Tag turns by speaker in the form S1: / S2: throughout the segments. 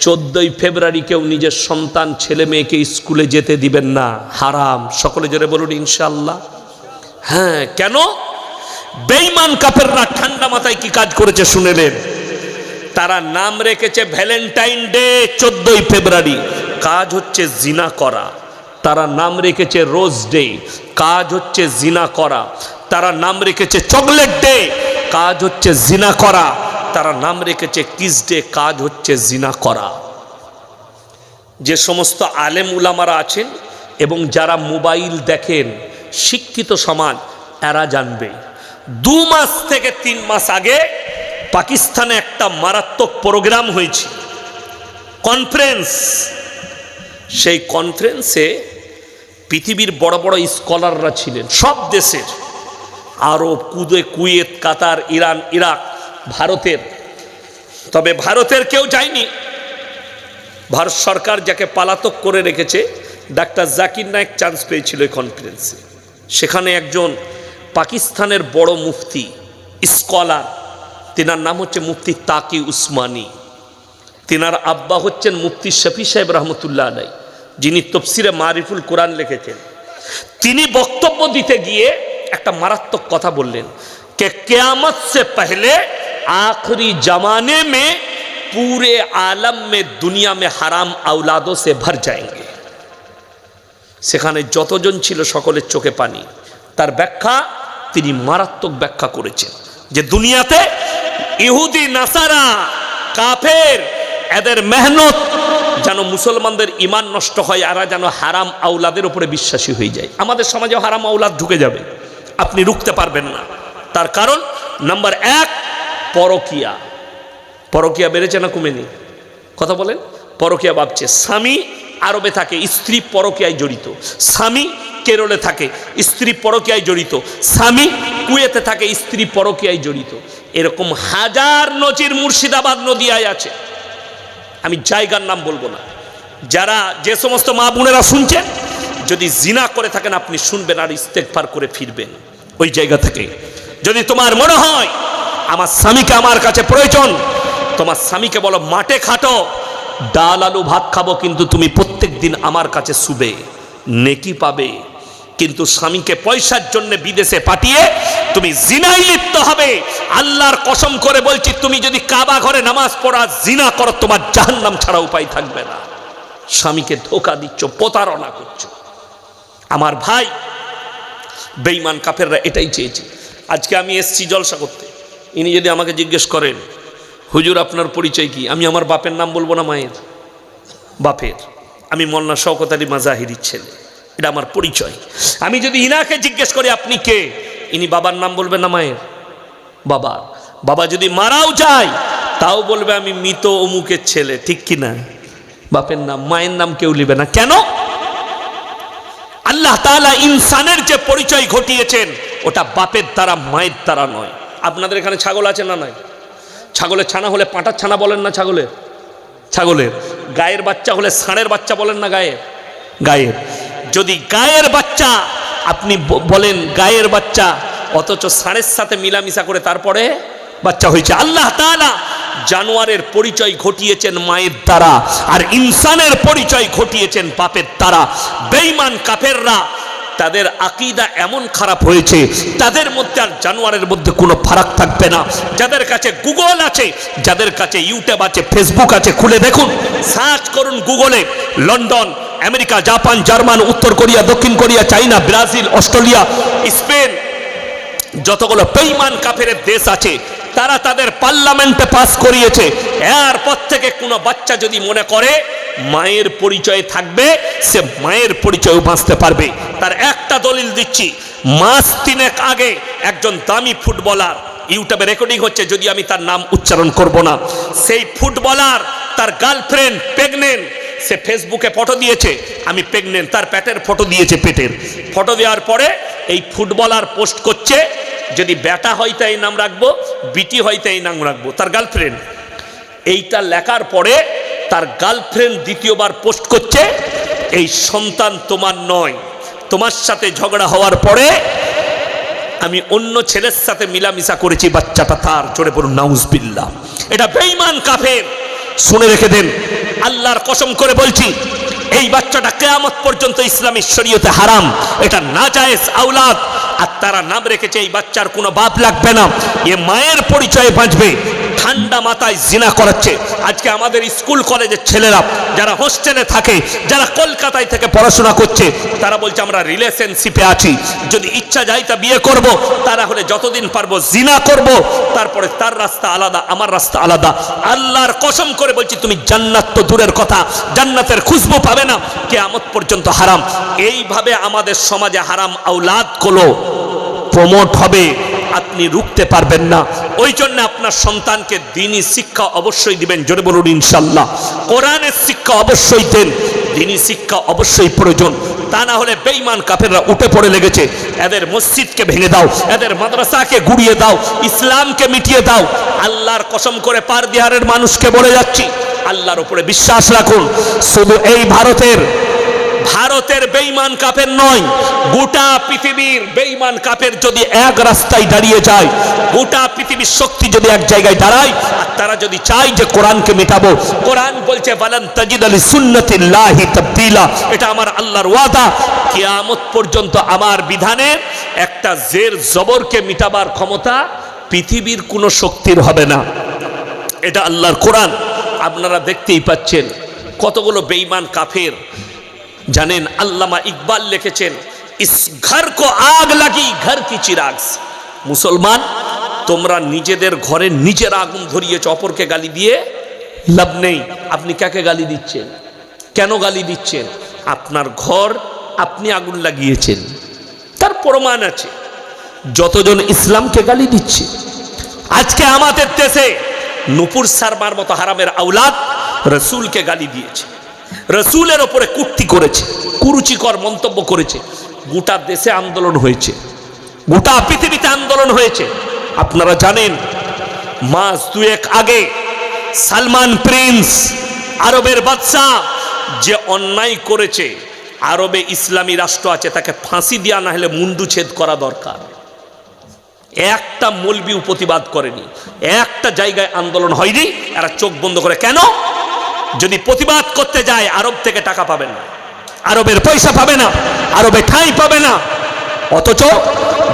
S1: চোদ্দই ফেব্রুয়ারি কেউ নিজের সন্তান, ছেলে মেয়েকে স্কুলে যেতে দিবেন না। হারাম। সকলে জোরে বলুন ইনশাল্লাহ হ্যাঁ কেন? বেইমান কাপেররা ঠান্ডা মাথায় কি কাজ করেছে শুনেলেন তারা নাম রেখেছে ভ্যালেন্টাইন ডে, চোদ্দই ফেব্রুয়ারি। কাজ হচ্ছে জিনা করা। তারা নাম রেখেছে রোজ ডে। কাজ হচ্ছে জিনা করা। তারা নাম রেখেছে চকলেট ডে। কাজ হচ্ছে জিনা করা। তারা নাম রেখেছে কিস ডে কাজ হচ্ছে জিনা করা। যে সমস্ত আলেম উলামারা আছেন এবং যারা মোবাইল দেখেন, শিক্ষিত সমাজ, এরা জানবে। দু মাস থেকে তিন মাস আগে পাকিস্তানে একটা মারাত্মক প্রোগ্রাম হয়েছে। কনফারেন্স। সেই কনফারেন্সে পৃথিবীর বড় বড় স্কলাররা ছিলেন, সব দেশের। আরব, কুদে, কুয়েত, কাতার, ইরান, ইরাক ভারতের। তবে ভারতের কেউ যায়নি। ভারত সরকার যাকে পালাতক করে রেখেছে, ডাক্তার জাকির নায়ক চান্স পেয়েছিল এই কনফারেন্সে সেখানে একজন পাকিস্তানের বড় মুফতি স্কলার তেনার নাম হচ্ছে মুফতি তাকি উসমানী। তেনার আব্বা হচ্ছেন মুফতি শফি সাহেব রহমতুল্লাহ আলাই যিনি তফসিরে মারিফুল কোরআন লিখেছেন। তিনি বক্তব্য দিতে গিয়ে একটা মারাত্মক কথা বললেন, কে কেয়ামত সে পহলে आखिरी जमाने में पूरे आलम में दुनिया में हराम औलादों से भर जाएंगे সেখানে যতজন ছিল সকলের চোখে পানি তার ব্যাখ্যা তিনি মারাত্মক ব্যাখ্যা করেছেন যে দুনিয়াতে ইহুদি নাসারা কাফের এদের মেহনত যেন মুসলমানদের ইমান নষ্ট হয় এরা যেন হারাম আউলাদের উপরে বিশ্বাসী হয়ে যায় আমাদের সমাজে হারাম আউলাদ ঢুকে যাবে আপনি রুখতে পারবেন না তার কারণ নাম্বার এক পরকিয়া। পরকিয়া বেড়েছে না কমেনি? কথা বলেন। পরকিয়া ভাবছে, স্বামী আরবে থাকে, স্ত্রী পরকিয়ায় জড়িত। স্বামী কেরলে থাকে, স্ত্রী পরকিয়ায় জড়িত। স্বামী কুয়েতে থাকে, স্ত্রী পরকিয়ায় জড়িত। এরকম হাজার নজির মুর্শিদাবাদ নদিয়ায় আছে। আমি জায়গার নাম বলব না। যারা যে সমস্ত মা বোনেরা শুনছেন, যদি জিনা করে থাকেন, আপনি শুনবেন আর ইস্তেকফার করে ফিরবেন। ওই জায়গা থেকে। যদি তোমার মনে হয় আমার স্বামীকে আমার কাছে প্রয়োজন। তোমার স্বামীকে বলো, মাঠে খাটো, ডাল আলু ভাত খাব, কিন্তু তুমি প্রত্যেক দিন আমার কাছে শুবে, নেকি পাবে। কিন্তু স্বামীকে পয়সার জন্য বিদেশে পাঠিয়ে তুমি জিনাই লিপ্ত হবে। আল্লাহর কসম করে বলছি, তুমি যদি কাবা ঘরে নামাজ পড়া, জিনা করো, তোমার জাহান্নাম ছাড়া উপায় থাকবে না। স্বামীকে ধোকা দিচ্ছ, প্রতারণা করছ। আমার ভাই বেইমান কাফেররা এটাই চেয়েছে। আজকে আমি এসছি জলসা করতে। ইনি যদি আমাকে জিজ্ঞেস করেন, হুজুর, আপনার পরিচয় কি? আমি আমার বাপের নাম বলব না মায়ের? বাপের। আমি মল্লা শওকত আলী মাজাহিরির ছেলে। এটা আমার পরিচয়। আমি যদি ইনাকে জিজ্ঞেস করি, আপনি কে? ইনি বাবার নাম বলবেন না মায়ের? বাবা। বাবা যদি মারাও যায়, তাও বলবে, আমি মৃত অমুকের ছেলে। ঠিক কি না? বাপের নাম, মায়ের নাম কেউ লিবে না। কেন? আল্লাহ তালা ইনসানের যে পরিচয় ঘটিয়েছেন, ওটা বাপের দ্বারা, মায়ের দ্বারা নয়। আপনাদের এখানে ছাগল আছে না নাই? ছাগলের ছানা হলে পাঁটার ছানা বলেন না ছাগলের ছাগলের। গায়ের বাচ্চা হলে ষাঁড়ের বাচ্চা বলেন না গায়ের? গায়ের। যদি গায়ের বাচ্চা আপনি বলেন গায়ের বাচ্চা, অথচ ষাঁড়ের সাথে মিলামিশা করে তারপরে বাচ্চা হয়েছে। আল্লাহ তাআলা জানোয়ারের পরিচয় ঘটিয়েছেন মায়ের দ্বারা, আর ইনসানের পরিচয় ঘটিয়েছেন পাপের দ্বারা। বেঈমান কাফেররা তাদের আকিদা এমন খারাপ হয়েছে, তাদের মধ্যে আর জানোয়ারের মধ্যে কোনো ফারাক থাকবে না। যাদের কাছে গুগল আছে, যাদের কাছে ইউটিউব আছে, ফেসবুক আছে, খুলে দেখুন। সার্চ করুন গুগলে, লন্ডন, আমেরিকা, জাপান, জার্মান, উত্তর কোরিয়া, দক্ষিণ Korea, China, Brazil, Australia, Spain, যতগুলো বেইমান কাফের দেশ আছে তারা তাদের পার্লামেন্টে পাস করিয়েছে। এরপর থেকে কোনো বাচ্চা যদি মনে করে, মায়ের পরিচয় থাকবে, সে মায়ের পরিচয় বাঁচতে পারবে। তার একটা দলিল দিচ্ছি, মাস তিনেক আগে একজন দামি ফুটবলার, ইউটিউবে রেকর্ডিং হচ্ছে, যদি আমি তার নাম উচ্চারণ করব না, সেই ফুটবলার তার গার্লফ্রেন্ড প্রেগনেন্ট সে ফেসবুকে ফটো দিয়েছে, আমি প্রেগনেন্ট তার পেটের ফটো দিয়েছে পেটের। ফটো দেওয়ার পরে এই ফুটবলার পোস্ট করছে যদি বেটা হয় তাই নাম রাখব, বিটি হয় তাই নাম রাখব। তার গার্লফ্রেন্ড এইটা লেখার পরে তার গার্লফ্রেন্ড দ্বিতীয়বার পোস্ট করছে, এই সন্তান তোমার নয়। তোমার সাথে ঝগড়া হওয়ার পরে আমি অন্য ছেলের সাথে মিলামিশা করেছি, বাচ্চাটা তার। জোরে পড়ুন নাউজবিল্লা এটা বেঈমান কাফের। শুনে রেখে দেন, আল্লাহর কসম করে বলছি, এই বাচ্চাটা কেয়ামত পর্যন্ত ইসলামী শরীয়তে হারাম। এটা না জায়েজ আউলাদ আর তারা নাম রেখেছে এই বাচ্চার কোনো বাপ লাগবে না। এ মায়ের পরিচয়ে বাঁচবে। ঠান্ডা মাথায় জিনা করাচ্ছে। আজকে আমাদের স্কুল, কলেজের ছেলেরা যারা হোস্টেলে থাকে, যারা কলকাতায় থেকে পড়াশোনা করছে, তারা বলছে, আমরা রিলেশনশিপে আছি। যদি ইচ্ছা যায় তা বিয়ে করব তারা হলে যতদিন পারব জিনা করব, তারপরে তার রাস্তা আলাদা, আমার রাস্তা আলাদা। আল্লাহর কসম করে বলছি, তুমি জান্নাত তো দূরের কথা, জান্নাতের খুশবু পাবে না। কেয়ামত পর্যন্ত হারাম। এইভাবে আমাদের সমাজে হারাম আউলাদগুলো প্রমোট হবে। আপনি রুখতে পারবেন না। ওই জন্য আপনার সন্তানকে দিনই শিক্ষা অবশ্যই দিবেন, জোরে বলুন ইনশাল্লাহ কোরআনের শিক্ষা অবশ্যই দেন দিনই শিক্ষা অবশ্যই প্রয়োজন। তা না হলে বেঈমান কাফেররা উঠে পড়ে লেগেছে। এদের মসজিদকে ভেঙে দাও, এদের মাদ্রাসাকে গুড়িয়ে দাও, ইসলামকে মিটিয়ে দাও। আল্লাহর কসম করে পার দিহারের মানুষকে বলে যাচ্ছি। আল্লাহর উপরে বিশ্বাস রাখুন। শুধু এই ভারতের ভারতের বেইমান কাপের নয়, গোটা পৃথিবীর বেইমান কাপের যদি এক রাস্তায় দাঁড়িয়ে যায়, গোটা পৃথিবীর শক্তি যদি এক জায়গায় দাঁড়ায়, আর তারা যদি চায় যে কোরআনকে মেটাবো, কোরআন বলছে বালান তাজিদ আলী সুন্নতিল্লাহি তাবদিলা এটা আমার আল্লাহর ওয়াদা। কিয়ামত পর্যন্ত আমার বিধানের একটা জের জবরকে মিটাবার ক্ষমতা পৃথিবীর কোনো শক্তির হবে না। এটা আল্লাহর কোরআন। আপনারা দেখতেই পাচ্ছেন কতগুলো বেঈমান কাফের জানেন আল্লামা ইকবাল লিখেছেন, ইস ঘর কো আগ লাগি, ঘর কি চিরাগ মুসলমান, তোমরা নিজেদের ঘরে নিজের আগুন ধরিয়েছ, অপরকে গালি দিয়ে লাভ নেই। আপনি কাকে গালি দিচ্ছেন? কেন গালি দিচ্ছেন? আপনার ঘর আপনি আগুন লাগিয়েছেন। তার প্রমাণ আছে। যতজন ইসলামকে গালি দিচ্ছে, আজকে আমাদের দেশে নুপুর সারমার মতো হারামের আউলাদ রসুলকে গালি দিয়েছে। রসুলের ওপরে কুর্তি করেছে, কুরুচিকর মন্তব্য করেছে। গোটা দেশে আন্দোলন হয়েছে, গোটা পৃথিবীতে আন্দোলন হয়েছে। আপনারা জানেন, মাস দুয়েক আগে সালমান প্রিন্স, আরবের বাদশাহ, যে অন্যায় করেছে, আরবে ইসলামী রাষ্ট্র আছে, তাকে ফাঁসি দেওয়া না হলে মুন্ডু ছেদ করা দরকার। একটা মলবিও প্রতিবাদ করেনি, একটা জায়গায় আন্দোলন হয়নি, এরা চোখ বন্ধ করে, কেন? যদি প্রতিবাদ করতে যায়, আরব থেকে টাকা পাবে না। আরবের পয়সা পাবে না, আরবে ঠাঁই পাবে না। অথচ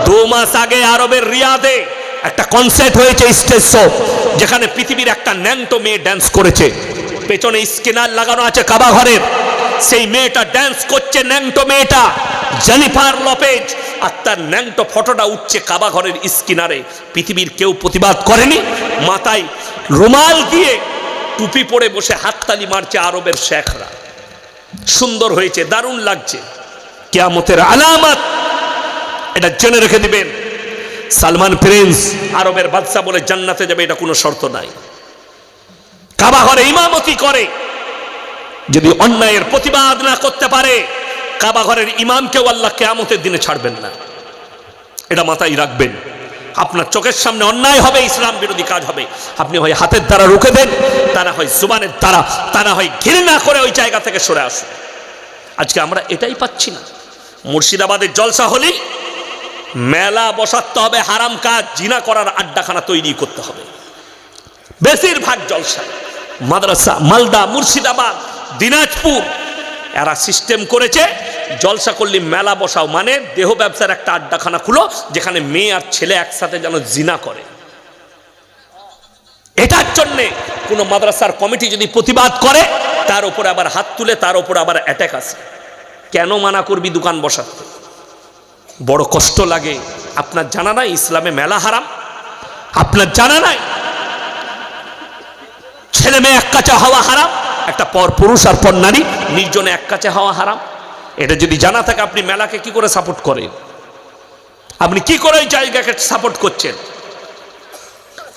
S1: দু মাস আগে আরবের রিয়াদে একটা কনসার্ট হয়েছে স্টেজ শো যেখানে পৃথিবীর একটা ন্যাংটো মেয়ে ড্যান্স করেছে। পেছনে স্কেনার লাগানো আছে কাবা ঘরের। সেই মেয়েটা ড্যান্স করছে ন্যাংটো মেয়েটা জেনিফার লপেজ আর তার ন্যাংটো ফটোটা উঠছে কাবা ঘরের স্কিনারে। পৃথিবীর কেউ প্রতিবাদ করেনি। মাথায় রুমাল দিয়ে টুপি পরে বসে হাততালি মারছে আরবের শেখরা। সুন্দর হয়েছে, দারুণ লাগছে। কেয়ামতের আলামত, এটা জেনে রেখে দিবেন। সালমান প্রিন্স আরবের বাদশা বলে জান্নাতে যাবে, এটা কোনো শর্ত নাই। কাবা ঘরে ইমামতি করে। যদি অন্যায়ের প্রতিবাদ না করতে পারে, কাবা ঘরের ইমামকেও আল্লাহ কেয়ামতের দিনে ছাড়বেন না। এটা মাথায় রাখবেন। আপনার চোখের সামনে অন্যায় হবে, ইসলাম বিরোধী কাজ হবে। আপনি হয় হাতের দ্বারা রুখে দেন তা না হয় জুবানের দ্বারা তা না হয় ঘৃণা করে ওই জায়গা থেকে সরে আসুন। আজকে আমরা এটাই পাচ্ছি না। মুর্শিদাবাদের জলসা হলেই মেলা বসাতে হবে, হারাম কাজ, জিনা করার আড্ডাখানা তৈরি করতে হবে। বেশিরভাগ জলসা, মাদ্রাসা, মালদা, মুর্শিদাবাদ, দিনাজপুর, এরা সিস্টেম করেছে জলসা করলি, মেলা বসাও। মানে দেহ ব্যবসার একটা আড্ডাখানা খুলো, যেখানে মেয়ে আর ছেলে একসাথে যেন জিনা করে। এটার জন্যে কোনো মাদ্রাসার কমিটি যদি প্রতিবাদ করে, তার উপরে আবার হাত তুলে, তার উপরে আবার অ্যাটাক আসে। কেন মানা করবি দোকান বসাতে? বড় কষ্ট লাগে। আপনার জানা নাই ইসলামে মেলা হারাম? আপনার জানা নাই? ছেলে মেয়ে এক কাছে হওয়া হারাম? একটা পর পুরুষ আর পর নারী, নির্জনে এক কাছে হওয়া হারাম? এটা যদি জানা থাকে, আপনি মেলাকে কি করে সাপোর্ট করেন? আপনি কি করে ওই জায়গাকে সাপোর্ট করছেন?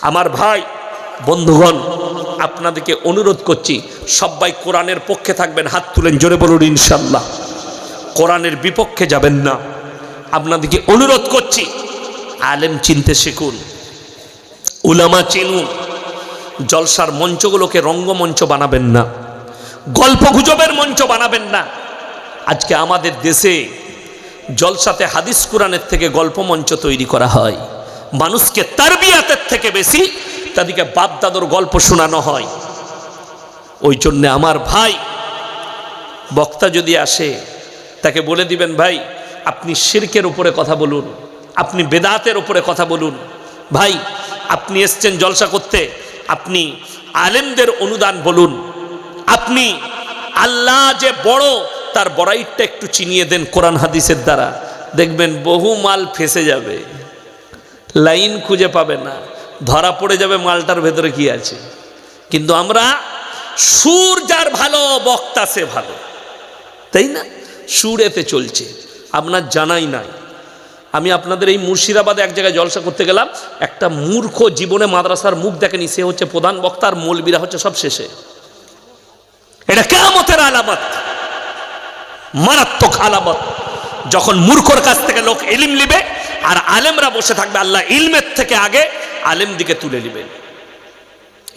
S1: আমার ভাই, বন্ধুগণ, আপনাদেরকে অনুরোধ করছি, সবাই কোরআনের পক্ষে থাকবেন, হাত তুলেন, জোরে বলুন ইনশাল্লাহ কোরআনের বিপক্ষে যাবেন না। আপনাদেরকে অনুরোধ করছি, আলেম চিনতে শিখুন, উলামা চিনুন, জলসার মঞ্চগুলোকে রঙ্গমঞ্চ বানাবেন না, গল্প গুজবের মঞ্চ বানাবেন না। আজকে আমাদের দেশে জলসাতে হাদিস কোরআনের থেকে গল্প মঞ্চ তৈরি করা হয়। মানুষকে তারবিয়াতের থেকে বেশি তাদেরকে বাপ দাদুর গল্প শোনানো হয়। ওই জন্যে আমার ভাই বক্তা যদি আসে, তাকে বলে দিবেন, ভাই, আপনি শিরকের উপরে কথা বলুন, আপনি বেদাতের উপরে কথা বলুন। ভাই, আপনি এসছেন জলসা করতে, আপনি আলেমদের অনুদান বলুন। আপনি আল্লাহ যে বড় তার বড়াইটটা একটু চিনিয়ে দেন কোরআন হাদিসের দ্বারা। দেখবেন বহু মাল ফেসে যাবে। লাইন খুঁজে পাবে না। ধরা পড়ে যাবে মালটার ভেতরে কি আছে। কিন্তু আমরা, সুর যার ভালো, বক্তা সে ভালো। তাই না? সুর এতে চলছে। আপনার জানাই নাই। আমি আপনাদের এই মুর্শিদাবাদে এক জায়গায় জলসা করতে গেলাম। একটা মূর্খ জীবনে মাদ্রাসার মুখ দেখেনি, সে হচ্ছে প্রধান বক্তা আর মৌলবীরা হচ্ছে সব শেষে। এটা কেমতের আলামত। মারাত্মক আলামত। যখন মূর্খর কাছ থেকে লোক ইলিম নিবে, আর আলেমরা বসে থাকবে আল্লাহ ইলমের থেকে আগে আলেম দিকে তুলে নেবেন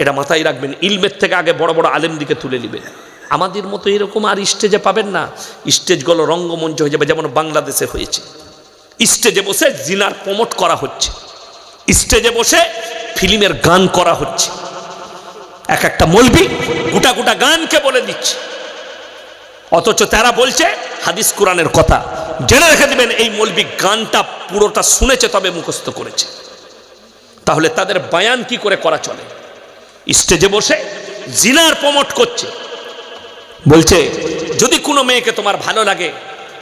S1: এটা মাথায় রাখবেন, ইলমের থেকে আগে বড় বড় আলেম দিকে তুলে নেবেন আমাদের মতো এরকম আর স্টেজে পাবেন না। স্টেজগুলো রঙ্গমঞ্চ হয়ে যাবে, যেমন বাংলাদেশে হয়েছে। স্টেজে বসে জিনার প্রমোট করা হচ্ছে। স্টেজে বসে ফিল্মের গান করা হচ্ছে। এক একটা মলবি গোটা গোটা গানকে বলে দিচ্ছে। অথচ তারা বলছে, হাদিস কোরআনের কথা। জেনে রেখে দিবেন, এই মৌলবি গানটা পুরোটা শুনেছে, তবে মুখস্থ করেছে। তাহলে তাদের বায়ান কি করে করা চলে? স্টেজে বসে জিনার প্রমোট করছে। বলছে, যদি কোনো মেয়েকে তোমার ভালো লাগে,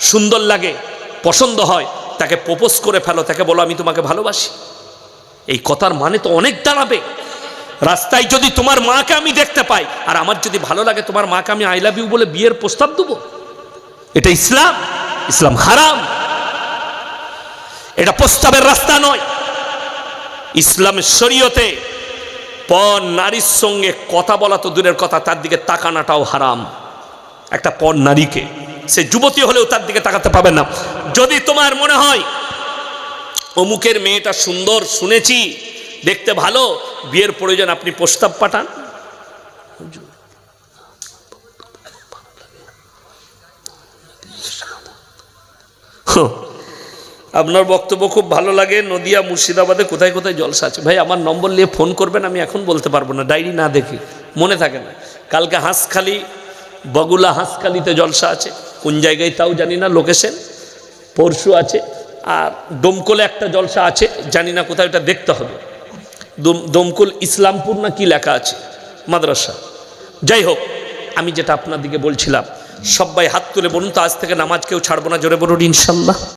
S1: সুন্দর লাগে, পছন্দ হয়, তাকে প্রপোজ করে ফেলো, তাকে বলো, আমি তোমাকে ভালোবাসি। এই কথার মানে তো অনেক দাঁড়াবে। রাস্তায় যদি তোমার মাকে আমি দেখতে পাই, আর আমার যদি ভালো লাগে তোমার মাকে আমি আই লাভ ইউ বলে বিয়ের প্রস্তাব দেবো? এটা ইসলাম। ইসলাম হারাম। এটা প্রস্তাবের রাস্তা নয়। ইসলামের শরীয়তে পর নারীর সঙ্গে কথা বলা তো দূরের কথা, তার দিকে তাকানাটাও হারাম। একটা পর নারীকে। সে যুবতী হলেও তার দিকে তাকাতে পাবে না। যদি তোমার মনে হয়, অমুকের মেয়েটা সুন্দর, শুনেছি, দেখতে ভালো বিয়ের প্রয়োজন আপনি প্রস্তাব পাঠান। আপনার বক্তব্য খুব ভালো লাগে। নদিয়া, মুর্শিদাবাদে কোথায় কোথায় জলসা আছে? ভাই, আমার নম্বর নিয়ে ফোন করবেন, আমি এখন বলতে পারব না, ডায়েরি না দেখে। মনে থাকে না। কালকে হাঁসখালি, বগুলা হাঁসখালিতে জলসা আছে। কোন জায়গায় তাও জানি না, লোকেশন। পরশু আছে। আর ডোমকলে একটা জলসা আছে, জানি না কোথায়, ওটা দেখতে হবে। দমকল ইসলামপুর না কি লেখা আছে? মাদ্রাসা। যাই হোক, আমি যেটা আপনার দিকে বলছিলাম সবাই হাত তুলে বলুন তো আজ থেকে নামাজ কেউ ছাড়বো না, জোরে বলুন ইনশাল্লাহ।